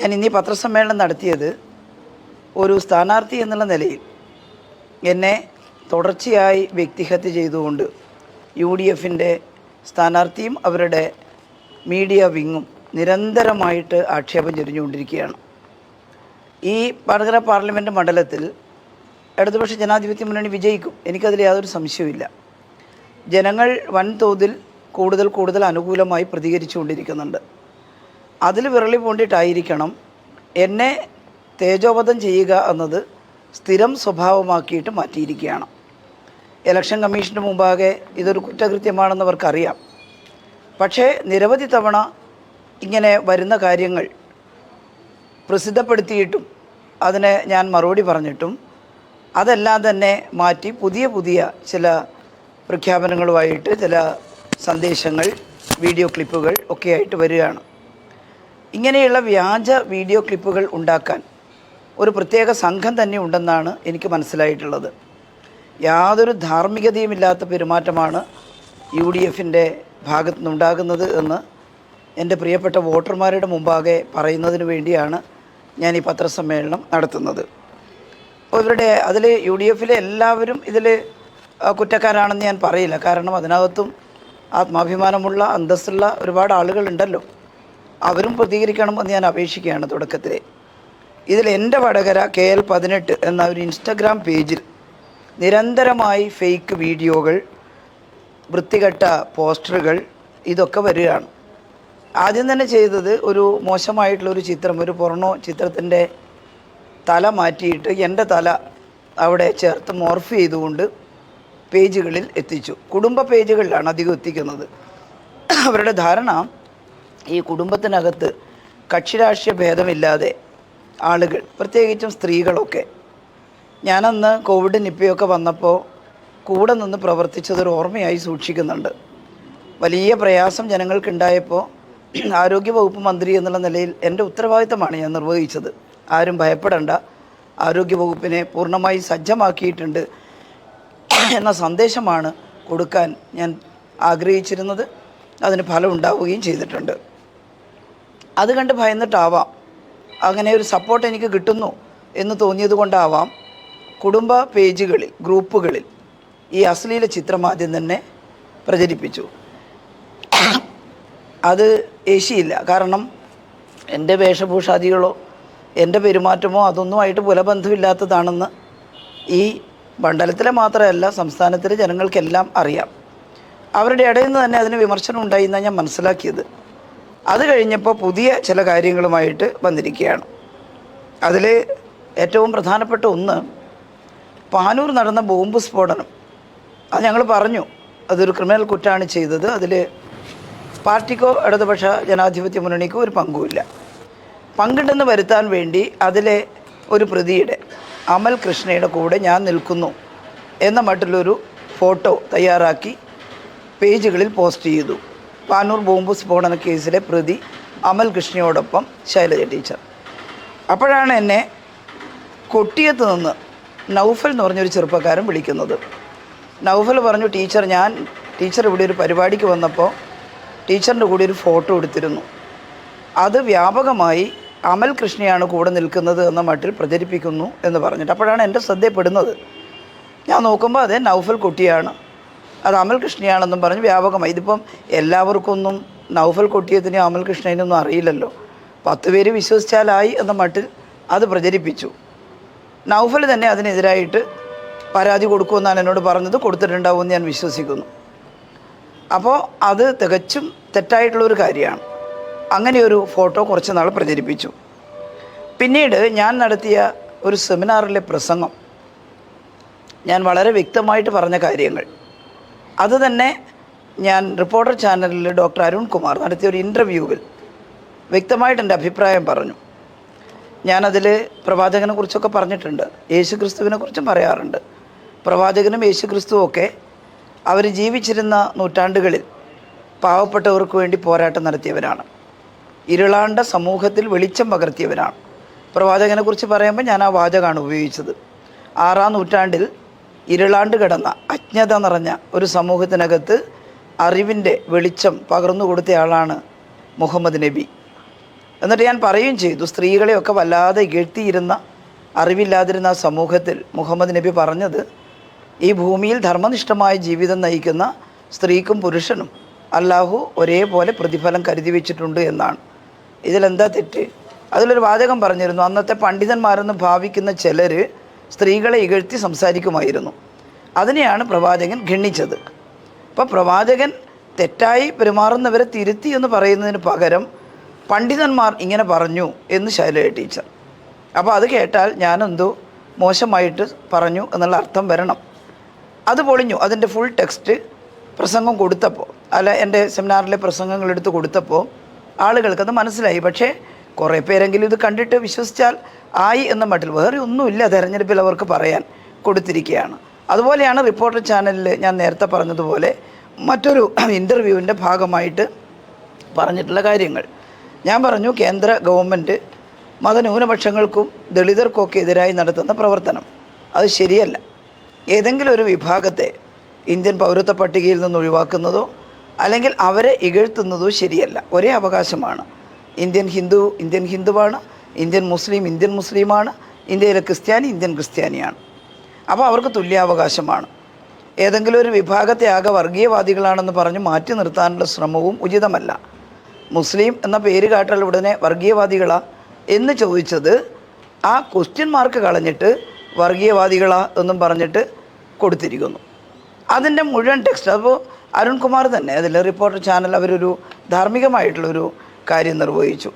ഞാൻ ഇന്നീ പത്രസമ്മേളനം നടത്തിയത് ഒരു സ്ഥാനാർത്ഥി എന്നുള്ള നിലയിൽ എന്നെ തുടർച്ചയായി വ്യക്തിഹത്യ ചെയ്തുകൊണ്ട് യു ഡി എഫിന്റെ സ്ഥാനാർത്ഥിയും അവരുടെ മീഡിയ വിങ്ങും നിരന്തരമായിട്ട് ആക്ഷേപം ചൊരിഞ്ഞുകൊണ്ടിരിക്കുകയാണ്. ഈ വടകര പാർലമെന്റ് മണ്ഡലത്തിൽ ഇടതുപക്ഷ ജനാധിപത്യ മുന്നണി വിജയിക്കും. എനിക്കതിൽ യാതൊരു സംശയവുമില്ല. ജനങ്ങൾ വൻതോതിൽ കൂടുതൽ കൂടുതൽ അനുകൂലമായി പ്രതികരിച്ചുകൊണ്ടിരിക്കുന്നുണ്ട്. അതിൽ വിരളി പൂണ്ടിട്ടായിരിക്കണം എന്നെ തേജോവധം ചെയ്യുക എന്നത് സ്ഥിരം സ്വഭാവമാക്കിയിട്ട് മാറ്റിയിരിക്കുകയാണ്. ഇലക്ഷൻ കമ്മീഷന് മുമ്പാകെ ഇതൊരു കുറ്റകൃത്യമാണെന്ന് അവർക്കറിയാം പക്ഷേ നിരവധി തവണ ഇങ്ങനെ വരുന്ന കാര്യങ്ങൾ പ്രസിദ്ധപ്പെടുത്തിയിട്ടും അതിന് ഞാൻ മറുപടി പറഞ്ഞിട്ടും അതെല്ലാം തന്നെ മാറ്റി പുതിയ പുതിയ ചില പ്രഖ്യാപനങ്ങളുമായിട്ട് ചില സന്ദേശങ്ങൾ വീഡിയോ ക്ലിപ്പുകൾ ഒക്കെയായിട്ട് വരികയാണ്. ഇങ്ങനെയുള്ള വ്യാജ വീഡിയോ ക്ലിപ്പുകൾ ഉണ്ടാക്കാൻ ഒരു പ്രത്യേക സംഘം തന്നെ ഉണ്ടെന്നാണ് എനിക്ക് മനസ്സിലായിട്ടുള്ളത്. യാതൊരു ധാർമ്മികതയുമില്ലാത്ത പെരുമാറ്റമാണ് യു ഡി എഫിന്റെ ഭാഗത്തു നിന്നുണ്ടാകുന്നത് എന്ന് എന്റെ പ്രിയപ്പെട്ട വോട്ടർമാരുടെ മുമ്പാകെ പറയുന്നതിന് വേണ്ടിയാണ് ഞാൻ ഈ പത്രസമ്മേളനം നടത്തുന്നത്. അപ്പോൾ ഇവരുടെ അതിൽ യു ഡി എഫിലെ എല്ലാവരും ഇതിൽ കുറ്റക്കാരാണെന്ന് ഞാൻ പറയില്ല. കാരണം അതിനകത്തും ആത്മാഭിമാനമുള്ള അന്തസ്സുള്ള ഒരുപാട് ആളുകളുണ്ടല്ലോ. അവരും പ്രതികരിക്കണമെന്ന് ഞാൻ അപേക്ഷിക്കുകയാണ് തുടക്കത്തിൽ ഇതിൽ എന്റെ വടകര കെ എൽ പതിനെട്ട് എന്ന ഒരു ഇൻസ്റ്റഗ്രാം പേജിൽ നിരന്തരമായി ഫേക്ക് വീഡിയോകൾ വൃത്തികെട്ട പോസ്റ്ററുകൾ ഇതൊക്കെ വരികയാണ്. ആദ്യം തന്നെ ചെയ്തത് ഒരു മോശമായിട്ടുള്ളൊരു ചിത്രം ഒരു പൊറണോ ചിത്രത്തിന്റെ തല മാറ്റിയിട്ട് എന്റെ തല അവിടെ ചേർത്ത് മോർഫ് ചെയ്തുകൊണ്ട് പേജുകളിൽ എത്തിച്ചു. കുടുംബ പേജുകളിലാണ് അധികം എത്തിക്കുന്നത്. അവരുടെ ധാരണ ഈ കുടുംബത്തിനകത്ത് കക്ഷിരാഷ്ട്രീയ ഭേദമില്ലാതെ ആളുകൾ പ്രത്യേകിച്ചും സ്ത്രീകളൊക്കെ. ഞാനന്ന് കോവിഡ് നിപ്പയൊക്കെ വന്നപ്പോൾ കൂടെ നിന്ന് പ്രവർത്തിച്ചതൊരു ഓർമ്മയായി സൂക്ഷിക്കുന്നുണ്ട്. വലിയ പ്രയാസം ജനങ്ങൾക്കുണ്ടായപ്പോൾ ആരോഗ്യവകുപ്പ് മന്ത്രി എന്നുള്ള നിലയിൽ എന്റെ ഉത്തരവാദിത്തമാണ് ഞാൻ നിർവഹിച്ചത്. ആരും ഭയപ്പെടേണ്ട. ആരോഗ്യവകുപ്പിനെ പൂർണമായി സജ്ജമാക്കിയിട്ടുണ്ട് എന്ന സന്ദേശമാണ് കൊടുക്കാൻ ഞാൻ ആഗ്രഹിച്ചിരുന്നത്. അതിന് ഫലം ഉണ്ടാവുകയും ചെയ്തിട്ടുണ്ട്. അത് കണ്ട് ഭയന്നിട്ടാവാം. അങ്ങനെ ഒരു സപ്പോർട്ട് എനിക്ക് കിട്ടുന്നു എന്ന് തോന്നിയത് കൊണ്ടാവാം കുടുംബ പേജുകളിൽ ഗ്രൂപ്പുകളിൽ ഈ അശ്ലീല ചിത്രം ആദ്യം തന്നെ പ്രചരിപ്പിച്ചു. അത് ഏശിയില്ല. കാരണം എന്റെ വേഷഭൂഷാദികളോ എന്റെ പെരുമാറ്റമോ അതൊന്നുമായിട്ട് പുലബന്ധമില്ലാത്തതാണെന്ന് ഈ മണ്ഡലത്തിലെ മാത്രമല്ല സംസ്ഥാനത്തിലെ ജനങ്ങൾക്കെല്ലാം അറിയാം. അവരുടെ ഇടയിൽ നിന്ന് തന്നെ അതിന് വിമർശനം ഉണ്ടായി എന്നാണ് ഞാൻ മനസ്സിലാക്കിയത്. അത് കഴിഞ്ഞപ്പോൾ പുതിയ ചില കാര്യങ്ങളുമായിട്ട് വന്നിരിക്കുകയാണ്. അതിൽ ഏറ്റവും പ്രധാനപ്പെട്ട ഒന്ന് പാനൂർ നടന്ന ബോംബ് സ്ഫോടനം. അത് ഞങ്ങൾ പറഞ്ഞു അതൊരു ക്രിമിനൽ കുറ്റമാണ് ചെയ്തത് അതിൽ പാർട്ടിക്കോ ഇടതുപക്ഷ ജനാധിപത്യ മുന്നണിക്കോ ഒരു പങ്കുമില്ല. പങ്കുണ്ടെന്ന് വരുത്താൻ വേണ്ടി അതിലെ ഒരു പ്രതിയുടെ അമൽ കൃഷ്ണയുടെ കൂടെ ഞാൻ നിൽക്കുന്നു എന്ന മട്ടിലൊരു ഫോട്ടോ തയ്യാറാക്കി പേജുകളിൽ പോസ്റ്റ് ചെയ്തു. പാനൂർ ബോംബ് സ്ഫോടന കേസിലെ പ്രതി അമൽ കൃഷ്ണയോടൊപ്പം ശൈലജ ടീച്ചർ. അപ്പോഴാണ് എന്നെ കൊട്ടിയത്ത് നിന്ന് നൗഫൽ എന്ന് പറഞ്ഞൊരു ചെറുപ്പക്കാരൻ വിളിക്കുന്നത്. നൗഫൽ പറഞ്ഞു ടീച്ചർ ഞാൻ ടീച്ചർ ഇവിടെ ഒരു പരിപാടിക്ക് വന്നപ്പോൾ ടീച്ചറിന്റെ കൂടെ ഒരു ഫോട്ടോ എടുത്തിരുന്നു. അത് വ്യാപകമായി അമൽ കൃഷ്ണയാണ് കൂടെ നിൽക്കുന്നത് എന്ന മട്ടിൽ പ്രചരിപ്പിക്കുന്നു എന്ന് പറഞ്ഞിട്ട് അപ്പോഴാണ് എന്റെ ശ്രദ്ധയപ്പെടുന്നത് ഞാൻ നോക്കുമ്പോൾ അതെ നൗഫൽ കുട്ടിയാണ്. അത് അമൽ കൃഷ്ണയാണെന്നും പറഞ്ഞ് വ്യാപകമായി. ഇതിപ്പം എല്ലാവർക്കൊന്നും നൗഫൽ കൊട്ടിയതിനും അമൽ കൃഷ്ണനൊന്നും അറിയില്ലല്ലോ. പത്ത് പേര് വിശ്വസിച്ചാലായി എന്ന മട്ടിൽ അത് പ്രചരിപ്പിച്ചു. നൗഫൽ തന്നെ അതിനെതിരായിട്ട് പരാതി കൊടുക്കുമെന്നാണ് എന്നോട് പറഞ്ഞത്. കൊടുത്തിട്ടുണ്ടാവുമെന്ന് ഞാൻ വിശ്വസിക്കുന്നു. അപ്പോൾ അത് തികച്ചും തെറ്റായിട്ടുള്ളൊരു കാര്യമാണ്. അങ്ങനെ ഒരു ഫോട്ടോ കുറച്ച് നാൾ പ്രചരിപ്പിച്ചു. പിന്നീട് ഞാൻ നടത്തിയ ഒരു സെമിനാറിലെ പ്രസംഗം. ഞാൻ വളരെ വ്യക്തമായിട്ട് പറഞ്ഞ കാര്യങ്ങൾ. അത് തന്നെ ഞാൻ റിപ്പോർട്ടർ ചാനലിൽ ഡോക്ടർ അരുൺ കുമാർ നടത്തിയ ഒരു ഇന്റർവ്യൂവിൽ വ്യക്തമായിട്ട് എന്റെ അഭിപ്രായം പറഞ്ഞു. ഞാനതിൽ പ്രവാചകനെ കുറിച്ചൊക്കെ പറഞ്ഞിട്ടുണ്ട് യേശു ക്രിസ്തുവിനെ കുറിച്ചും പറയാറുണ്ട്. പ്രവാചകനും യേശു ക്രിസ്തുവും ഒക്കെ അവർ ജീവിച്ചിരുന്ന നൂറ്റാണ്ടുകളിൽ പാവപ്പെട്ടവർക്ക് വേണ്ടി പോരാട്ടം നടത്തിയവരാണ്. ഇരുളാണ്ട സമൂഹത്തിൽ വെളിച്ചം പകർത്തിയവരാണ്. പ്രവാചകനെ കുറിച്ച് പറയുമ്പോൾ ഞാൻ ആ വാചകമാണ് ഉപയോഗിച്ചത്. ആറാം നൂറ്റാണ്ടിൽ ഇരുളാണ്ട് കിടന്ന അജ്ഞത നിറഞ്ഞ ഒരു സമൂഹത്തിനകത്ത് അറിവിന്റെ വെളിച്ചം പകർന്നു കൊടുത്തയാളാണ് മുഹമ്മദ് നബി. എന്നിട്ട് ഞാൻ പറയുകയും ചെയ്തു സ്ത്രീകളെയൊക്കെ വല്ലാതെ ഇകഴ്ത്തിയിരുന്ന അറിവില്ലാതിരുന്ന ആ സമൂഹത്തിൽ മുഹമ്മദ് നബി പറഞ്ഞത് ഈ ഭൂമിയിൽ ധർമ്മനിഷ്ഠമായ ജീവിതം നയിക്കുന്ന സ്ത്രീക്കും പുരുഷനും അല്ലാഹു ഒരേപോലെ പ്രതിഫലം കരുതി വെച്ചിട്ടുണ്ട് എന്നാണ്. ഇതിലെന്താ തെറ്റ്? അതിലൊരു വാചകം പറഞ്ഞിരുന്നു അന്നത്തെ പണ്ഡിതന്മാരെന്ന് ഭാവിക്കുന്ന ചിലർ സ്ത്രീകളെ ഇകഴ്ത്തി സംസാരിക്കുമായിരുന്നു. അതിനെയാണ് പ്രവാചകൻ ഖണ്ഡിച്ചത്. അപ്പോൾ പ്രവാചകൻ തെറ്റായി പെരുമാറുന്നവരെ തിരുത്തി എന്ന് പറയുന്നതിന് പകരം പണ്ഡിതന്മാർ ഇങ്ങനെ പറഞ്ഞു എന്ന് ശൈലജ ടീച്ചർ. അപ്പോൾ അത് കേട്ടാൽ ഞാനെന്തോ മോശമായിട്ട് പറഞ്ഞു എന്നുള്ള അർത്ഥം വരണം. അത് പൊളിഞ്ഞു. അതിന്റെ ഫുൾ ടെക്സ്റ്റ് പ്രസംഗം കൊടുത്തപ്പോൾ അല്ല എന്റെ സെമിനാറിലെ പ്രസംഗങ്ങൾ എടുത്ത് കൊടുത്തപ്പോൾ ആളുകൾക്കത് മനസ്സിലായി. പക്ഷേ കുറേ പേരെങ്കിലും ഇത് കണ്ടിട്ട് വിശ്വസിച്ചാൽ ആയി എന്ന മട്ടിൽ വേറെ ഒന്നുമില്ല തെരഞ്ഞെടുപ്പിൽ അവർക്ക് പറയാൻ കൊടുത്തിരിക്കുകയാണ്. അതുപോലെയാണ് റിപ്പോർട്ടർ ചാനലിൽ ഞാൻ നേരത്തെ പറഞ്ഞതുപോലെ മറ്റൊരു ഇന്റർവ്യൂവിന്റെ ഭാഗമായിട്ട് പറഞ്ഞിട്ടുള്ള കാര്യങ്ങൾ. ഞാൻ പറഞ്ഞു കേന്ദ്ര ഗവൺമെന്റ് മതന്യൂനപക്ഷങ്ങൾക്കും ദളിതർക്കൊക്കെ എതിരായി നടത്തുന്ന പ്രവർത്തനം. അത് ശരിയല്ല. ഏതെങ്കിലും ഒരു വിഭാഗത്തെ ഇന്ത്യൻ പൗരത്വ പട്ടികയിൽ നിന്ന് ഒഴിവാക്കുന്നതോ അല്ലെങ്കിൽ അവരെ ഇകഴ്ത്തുന്നതോ ശരിയല്ല. ഒരേ അവകാശമാണ്. ഇന്ത്യൻ ഹിന്ദു ഇന്ത്യൻ ഹിന്ദുവാണ് ഇന്ത്യൻ മുസ്ലിം ഇന്ത്യൻ മുസ്ലിമാണ് ഇന്ത്യയിലെ ക്രിസ്ത്യാനി ഇന്ത്യൻ ക്രിസ്ത്യാനിയാണ്. അപ്പോൾ അവർക്ക് തുല്യാവകാശമാണ്. ഏതെങ്കിലും ഒരു വിഭാഗത്തെ ആകെ വർഗീയവാദികളാണെന്ന് പറഞ്ഞ് മാറ്റി നിർത്താനുള്ള ശ്രമവും ഉചിതമല്ല. മുസ്ലിം എന്ന പേര് കാട്ടാൽ ഉടനെ വർഗീയവാദികളാ എന്ന് ചോദിച്ചത് ആ ക്വസ്റ്റ്യൻ മാർക്ക് കളഞ്ഞിട്ട് വർഗീയവാദികളാ എന്നും പറഞ്ഞിട്ട് കൊടുത്തിരിക്കുന്നു. അതിന്റെ മുഴുവൻ ടെക്സ്റ്റ് അപ്പോൾ അരുൺകുമാർ തന്നെ അതിൽ റിപ്പോർട്ടർ ചാനൽ അവരൊരു ധാർമ്മികമായിട്ടുള്ളൊരു കാര്യം നിർവഹിച്ചു.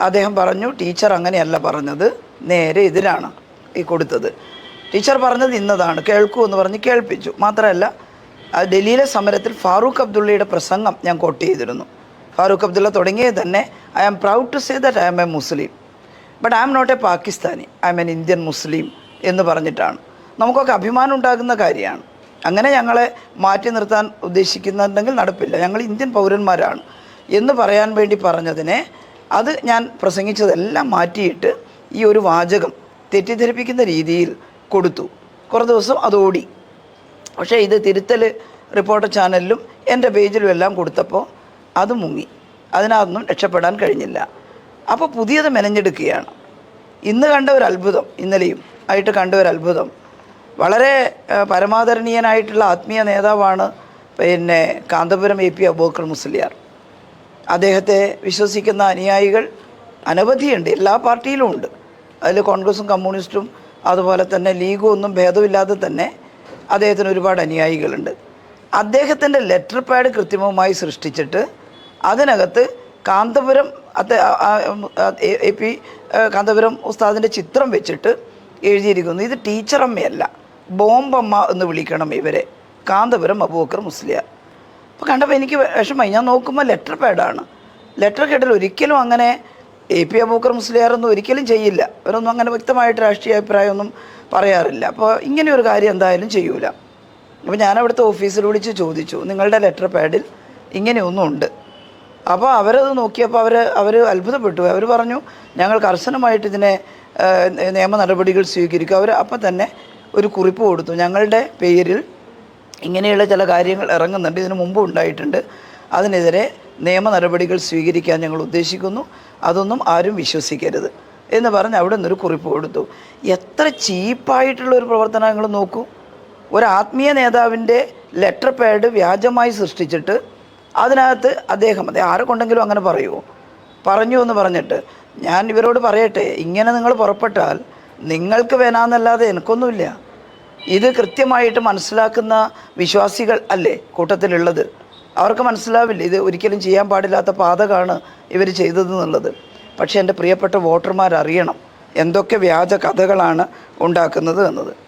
അദ്ദേഹം പറഞ്ഞു ടീച്ചർ അങ്ങനെയല്ല പറഞ്ഞത് നേരെ എതിരാണ് ഈ കൊടുത്തത്. ടീച്ചർ പറഞ്ഞത് ഇന്നതാണ്. കേൾക്കൂ എന്ന് പറഞ്ഞ് കേൾപ്പിച്ചു. മാത്രമല്ല ഡൽഹിയിലെ സമരത്തിൽ ഫാറൂഖ് അബ്ദുള്ളയുടെ പ്രസംഗം ഞാൻ കോട്ട് ചെയ്തിരുന്നു. ഫാറൂഖ് അബ്ദുള്ള തുടങ്ങിയത് തന്നെ I am proud to say that I am a Muslim but I am not a Pakistani I am an Indian Muslim എന്ന് പറഞ്ഞിട്ടാണ്. നമുക്കൊക്കെ അഭിമാനം ഉണ്ടാകുന്ന കാര്യമാണ്. അങ്ങനെ ഞങ്ങളെ മാറ്റി നിർത്താൻ ഉദ്ദേശിക്കുന്നുണ്ടെങ്കിൽ നടപ്പില്ല. ഞങ്ങൾ ഇന്ത്യൻ പൗരന്മാരാണ് എന്ന് പറയാൻ വേണ്ടി പറഞ്ഞതിനെ അത് ഞാൻ പ്രസംഗിച്ചതെല്ലാം മാറ്റിയിട്ട് ഈ ഒരു വാചകം തെറ്റിദ്ധരിപ്പിക്കുന്ന രീതിയിൽ കൊടുത്തു. കുറേ ദിവസം അത് ഓടി പക്ഷേ ഇത് തിരുത്തൽ റിപ്പോർട്ടർ ചാനലിലും എന്റെ പേജിലും എല്ലാം കൊടുത്തപ്പോൾ അത് മുങ്ങി. അതിനകത്തൊന്നും രക്ഷപ്പെടാൻ കഴിഞ്ഞില്ല. അപ്പോൾ പുതിയത് മെനഞ്ഞെടുക്കുകയാണ്. ഇന്ന് കണ്ട ഒരു അത്ഭുതം ഇന്നലെയും ആയിട്ട് കണ്ട ഒരു അത്ഭുതം. വളരെ പരമാദരണീയനായിട്ടുള്ള ആത്മീയ നേതാവാണ് പിന്നെ കാന്തപുരം എ പി അബൂക്കർ മുസ്ലിയാർ. അദ്ദേഹത്തെ വിശ്വസിക്കുന്ന അനുയായികൾ അനവധിയുണ്ട്. എല്ലാ പാർട്ടിയിലും ഉണ്ട്. അതിൽ കോൺഗ്രസും കമ്മ്യൂണിസ്റ്റും അതുപോലെ തന്നെ ലീഗും ഒന്നും ഭേദമില്ലാതെ തന്നെ അദ്ദേഹത്തിന് ഒരുപാട് അനുയായികളുണ്ട്. അദ്ദേഹത്തിന്റെ ലെറ്റർ പാഡ് കൃത്രിമമായി സൃഷ്ടിച്ചിട്ട് അതിനകത്ത് കാന്തപുരം എ പി കാന്തപുരം ഉസ്താദിന്റെ ചിത്രം വെച്ചിട്ട് എഴുതിയിരിക്കുന്നു. ഇത് ടീച്ചറമ്മയല്ല ബോംബമ്മ എന്ന് വിളിക്കണം ഇവരെ. കാന്തപുരം അബൂക്കർ മുസ്ലിയാർ. അപ്പോൾ കണ്ടപ്പോൾ എനിക്ക് വിഷമമായി. ഞാൻ നോക്കുമ്പോൾ ലെറ്റർ പാഡാണ് ലെറ്റർ കേട്ടിൽ ഒരിക്കലും അങ്ങനെ എ പി അബൂക്കർ മുസ്ലിയാറൊന്നും ഒരിക്കലും ചെയ്യില്ല. അവരൊന്നും അങ്ങനെ വ്യക്തമായിട്ട് രാഷ്ട്രീയ അഭിപ്രായമൊന്നും പറയാറില്ല. അപ്പോൾ ഇങ്ങനെ ഒരു കാര്യം എന്തായാലും ചെയ്യൂല. അപ്പോൾ ഞാൻ അവിടുത്തെ ഓഫീസിൽ വിളിച്ച് ചോദിച്ചു. നിങ്ങളുടെ ലെറ്റർ പാഡിൽ ഇങ്ങനെയൊന്നും ഉണ്ട്. അപ്പോൾ അവരത് നോക്കിയപ്പോൾ അവർ അവർ അത്ഭുതപ്പെട്ടു. അവർ പറഞ്ഞു ഞങ്ങൾ കർശനമായിട്ട് ഇതിനെ നിയമ നടപടികൾ സ്വീകരിക്കും അവർ അപ്പം തന്നെ ഒരു കുറിപ്പ് കൊടുത്തു. ഞങ്ങളുടെ പേരിൽ ഇങ്ങനെയുള്ള ചില കാര്യങ്ങൾ ഇറങ്ങുന്നുണ്ട്. ഇതിനു മുമ്പ് ഉണ്ടായിട്ടുണ്ട്. അതിനെതിരെ നിയമ നടപടികൾ സ്വീകരിക്കാൻ ഞങ്ങൾ ഉദ്ദേശിക്കുന്നു. അതൊന്നും ആരും വിശ്വസിക്കരുത് എന്ന് പറഞ്ഞ് അവിടെ നിന്നൊരു കുറിപ്പ് കൊടുത്തു. എത്ര ചീപ്പായിട്ടുള്ള ഒരു പ്രവർത്തനം നിങ്ങൾ നോക്കൂ. ഒരു ആത്മീയ നേതാവിന്റെ ലെറ്റർ പാഡ് വ്യാജമായി സൃഷ്ടിച്ചിട്ട് അതിനകത്ത് അദ്ദേഹം അതെ ആരെ കൊണ്ടെങ്കിലും അങ്ങനെ പറയുമോ പറഞ്ഞു എന്ന് പറഞ്ഞിട്ട് ഞാൻ ഇവരോട് പറയട്ടെ ഇങ്ങനെ നിങ്ങൾ പുറപ്പെട്ടാൽ നിങ്ങൾക്ക് വേണമെന്നല്ലാതെ എനിക്കൊന്നുമില്ല. ഇത് കൃത്യമായിട്ട് മനസ്സിലാക്കുന്ന വിശ്വാസികൾ അല്ലേ കൂട്ടത്തിലുള്ളത്? അവർക്ക് മനസ്സിലാവില്ല ഇത് ഒരിക്കലും ചെയ്യാൻ പാടില്ലാത്ത പാതകമാണ് ഇവർ ചെയ്തതെന്നുള്ളത്. പക്ഷേ എന്റെ പ്രിയപ്പെട്ട വോട്ടർമാർ അറിയണം എന്തൊക്കെ വ്യാജ കഥകളാണ് ഉണ്ടാക്കുന്നത് എന്നത്.